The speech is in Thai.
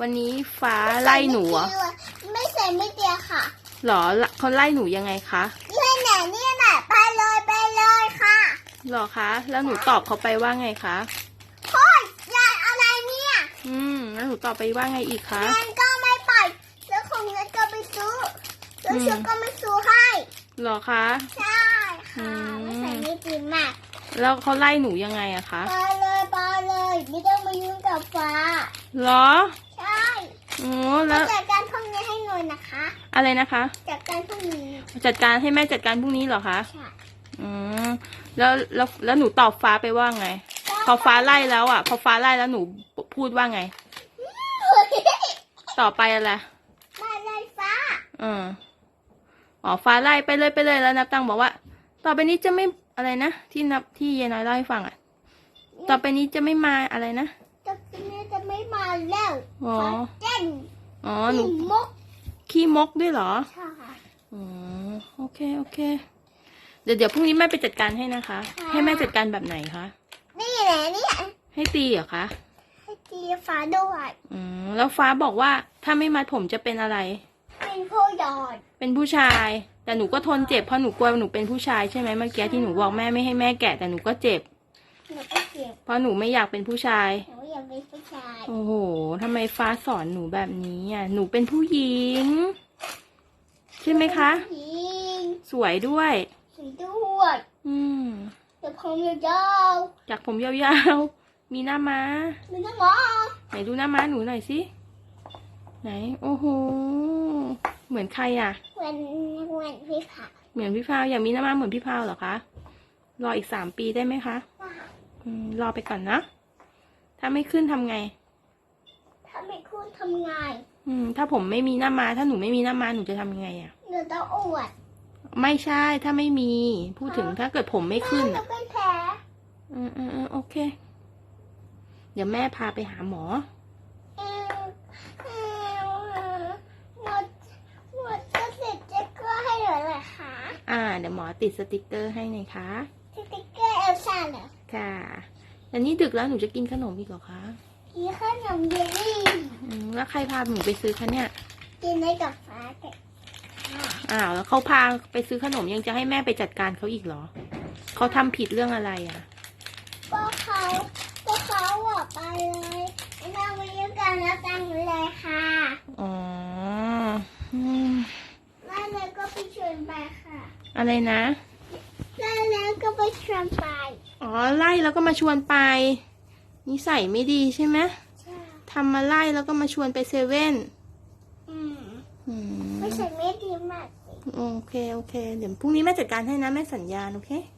วันนี้ฟ้าไล่หนูเหรอไม่ใส่ไม่เดียวค่ะหรอเขาไล่หนูยังไงคะนี่แหละนี่แหละไปเลยไปเลยค่ะหรอคะ แล้วหนูตอบเขาไปว่าไงคะโอ้ยยายอะไรเนี่ย อืมแล้วหนูตอบไปว่าไงอีกคะเงินก็ไม่ไปแล้วของเงินก็ไปซื้อแล้วอืมซื้อก็ไม่ซื้อให้หรอคะใช่อืค่ะมไม่ใส่ไม่ดีมากแล้วเขาไล่หนูยังไงอะคะไปเลยไปเลยไม่ต้องมายุ่งกับฟ้าหรอใช่ โอ้แล้วจัดการพวกนี้ให้หน่อยนะคะ อะไรนะคะ จัดการพวกนี้ จัดการให้แม่จัดการพรุ่งนี้เหรอคะใช่อืมแล้วแล้วแล้วหนูตอบฟ้าไปว่าไง พอฟ้าไล่แล้วอะ พอฟ้าไล่แล้วหนูพูดว่าไง ต่อไปอะไรมาเลยฟ้าอืมอ๋อฟ้าไล่ไปเลยไปเลยแล้วนับตังบอกว่า ต่อไปนี้จะไม่อะไรนะที่นับที่ยายน้อยเล่าให้ฟังอะ ต่อไปนี้จะไม่มาอะไรนะจะนี้จะไม่มาแล้วอ๋อฟ้าเต้นอ๋อ หนู มกขี้มกด้วยเหรอใช่ค่ะ อ๋อ โอเค โอเค เดี๋ยวเดี๋ยวพรุ่งนี้แม่ไปจัดการให้นะคะ ค่ะ ให้แม่จัดการแบบไหนคะ นี่แหละเนี่ยให้ตีเหรอคะ ให้ตีฟ้าด้วยอืม แล้วฟ้าบอกว่าถ้าไม่มัดผมจะเป็นอะไร เป็นผู้หยอดเป็นผู้ชาย แต่หนูก็ทนเจ็บเพราะหนูกลัวหนูเป็นผู้ชายใช่ไหมเมื่อกี้ที่หนูบอกแม่ไม่ให้แม่แกะแต่หนูก็เจ็บ หนูก็เจ็บเพราะหนูไม่อยากเป็นผู้ชาย หนูอ ยากเป็นผู้ชาย โอ้โหทำไมฟ้าสอนหนูแบบนี้อะ หนูเป็นผู้หญิง ใช่ไหมคะผู้หญิงสวยด้วย สีด้วย อืม แต่ผมยาวจากผมยาวๆ มีหน้าม้า ๆมันต้องหมอไหนดูหน้าม้าหนูหน่อยสิ ไหน โอ้โห เหมือนใครอะ เหมือนเหมือนพี่ผักเหมือนพี่พาวอยากมีหน้าม้าเหมือนพี่พาวเหรอคะ รออีกสามปีได้ไหมคะว่าอืม รอไปก่อนนะ ถ้าไม่ขึ้นทำไง ถ้าไม่คุณทำไงอืม ถ้าผมไม่มีหน้าม้าถ้าหนูไม่มีหน้าม้าหนูจะทำยังไงอะ หนูต้องอวดไม่ใช่ถ้าไม่มี พูดถึงถ้าเกิดผมไม่ขึ้นแม่อะจะเป็นแผลอืมอืมอืมโอเค เดี๋ยวแม่พาไปหาหมอ อืมอืมหนูหนูจะติดสติ๊กเกอร์ให้หนูเหรอคะอ่า เดี๋ยวหมอติดสติกเกอร์ให้หน่อยคะสติ๊กเกอร์เอลซ่าเหรอ ค่ะ แต่นี่ดึกแล้วหนูจะกินขนมอีกเหรอคะกินขนมเยลลี่อืมแล้วใครพาหนูไปซื้อคะเนี่ย กินได้กับฟ้าแต่ค่ะอ้าวแล้วเขาพาไปซื้อขนมยังจะให้แม่ไปจัดการเขาอีกเหรอ เขาทำผิดเรื่องอะไรอะ ก็เขาก็เขาบอกไปเลยนั่งมายุ่งกันแล้วกันเลยค่ะอ๋ออืมแม่เลยก็ไปชวนไปค่ะ อะไรนะ แม่เลยก็ไปชวนไป อ๋อไล่แล้วก็มาชวนไป นิสัยไม่ดีใช่ไหมใช่ทำมาไล่แล้วก็มาชวนไปเซเว่นอืมอืมไม่ใช่ไม่ดีมาก โอเคโอเค เดี๋ยวพรุ่งนี้แม่จัดการให้นะแม่สัญญาณโอเคโ